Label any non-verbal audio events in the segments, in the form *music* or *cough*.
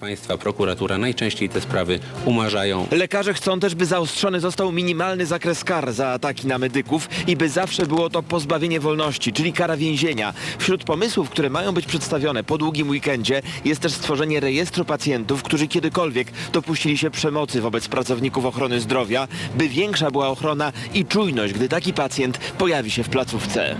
Państwa prokuratura najczęściej te sprawy umarzają. Lekarze chcą też, by zaostrzony został minimalny zakres kar za ataki na medyków i by zawsze było to pozbawienie wolności, czyli kara więzienia. Wśród pomysłów, które mają być przedstawione po długim weekendzie jest też stworzenie rejestru pacjentów, którzy kiedykolwiek dopuścili się przemocy wobec pracowników ochrony zdrowia, by większa była ochrona i czujność, gdy taki pacjent pojawi się w placówce.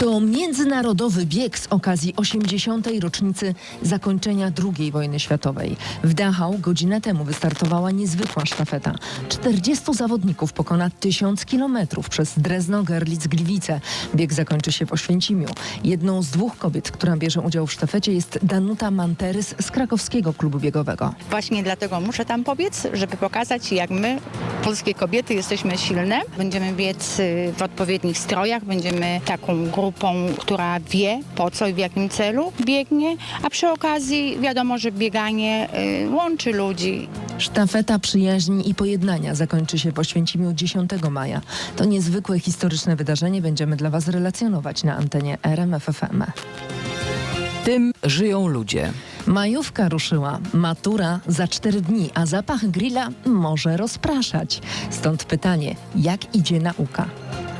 To międzynarodowy bieg z okazji 80. rocznicy zakończenia II wojny światowej. W Dachau godzinę temu wystartowała niezwykła sztafeta. 40 zawodników pokona 1000 kilometrów przez Drezno, Gerlitz, Gliwice. Bieg zakończy się w Oświęcimiu. Jedną z dwóch kobiet, która bierze udział w sztafecie jest Danuta Manterys z krakowskiego klubu biegowego. Właśnie dlatego muszę tam pobiec, żeby pokazać, jak my, polskie kobiety, jesteśmy silne. Będziemy biec y, w odpowiednich strojach, będziemy taką grupą, która wie po co i w jakim celu biegnie, a przy okazji wiadomo, że bieganie y, łączy ludzi. Sztafeta przyjaźni i pojednania zakończy się w Oświęcimiu 10 maja. To niezwykłe historyczne wydarzenie będziemy dla Was relacjonować na antenie RMFFM. Tym żyją ludzie. Majówka ruszyła, matura za cztery dni, a zapach grilla może rozpraszać. Stąd pytanie, jak idzie nauka?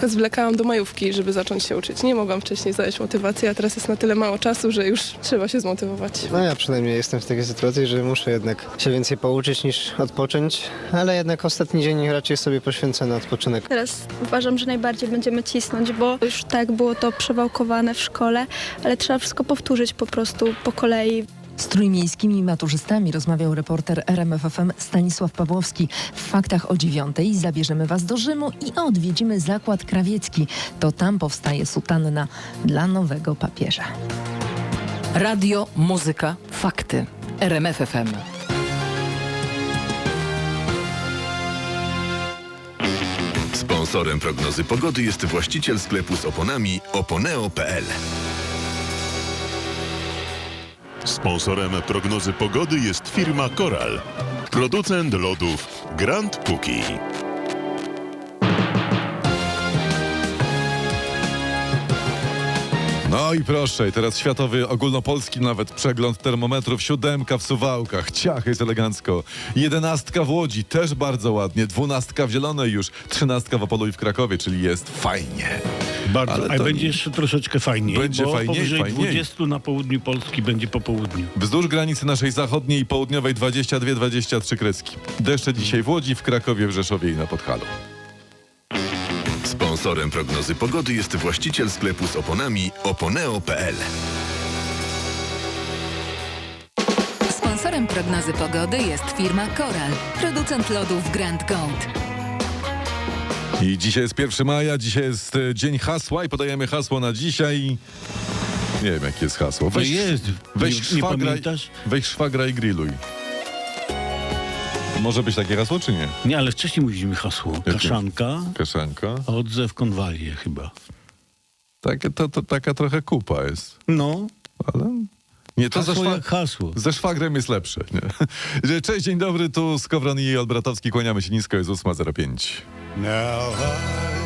Zwlekałam do majówki, żeby zacząć się uczyć. Nie mogłam wcześniej znaleźć motywacji, a teraz jest na tyle mało czasu, że już trzeba się zmotywować. No ja przynajmniej jestem w takiej sytuacji, że muszę jednak się więcej pouczyć niż odpocząć, ale jednak ostatni dzień raczej sobie poświęcę na odpoczynek. Teraz uważam, że najbardziej będziemy cisnąć, bo już tak było to przewałkowane w szkole, ale trzeba wszystko powtórzyć po prostu po kolei. Z trójmiejskimi maturzystami rozmawiał reporter RMFFM Stanisław Pawłowski. W faktach o dziewiątej zabierzemy Was do Rzymu i odwiedzimy zakład krawiecki. To tam powstaje sutanna dla nowego papieża. Radio, muzyka, fakty. RMF FM. Sponsorem prognozy pogody jest właściciel sklepu z oponami oponeo.pl. Sponsorem prognozy pogody jest firma Koral. Producent lodów Grand Puki. No i proszę, teraz światowy, ogólnopolski nawet przegląd termometrów. Siódemka w Suwałkach, ciach jest elegancko. Jedenastka w Łodzi, też bardzo ładnie. Dwunastka w Zielonej już, trzynastka w Opolu i w Krakowie, czyli jest fajnie. Bardzo, Ale ale to będzie jeszcze troszeczkę fajniej, Będzie bo fajniej, powyżej fajniej. 20 na południu Polski będzie po południu. Wzdłuż granicy naszej zachodniej i południowej 22-23 kreski. Deszcze dzisiaj w Łodzi, w Krakowie, w Rzeszowie i na Podhalu. Sponsorem prognozy pogody jest właściciel sklepu z oponami oponeo.pl. Sponsorem prognozy pogody jest firma Koral, producent lodów Grand Gold. I dzisiaj jest 1 maja, dzisiaj jest e, dzień hasła i podajemy hasło na dzisiaj. Nie wiem, jakie jest hasło. To jest. Weź nie, nie szwagra, pamiętasz? weź szwagra i grilluj. Może być takie hasło, czy nie? Nie, ale wcześniej mówiliśmy hasło. Kaszanka, Kaszanka. odzew, konwalię chyba. Takie, to, to taka trochę kupa jest. No, Ale... Nie, to ze, hasło jak hasło. ze szwagrem jest lepsze. Nie? *laughs* Cześć, dzień dobry, tu Skowron i Olbratowski. Kłaniamy się nisko, jest 8.05. Now I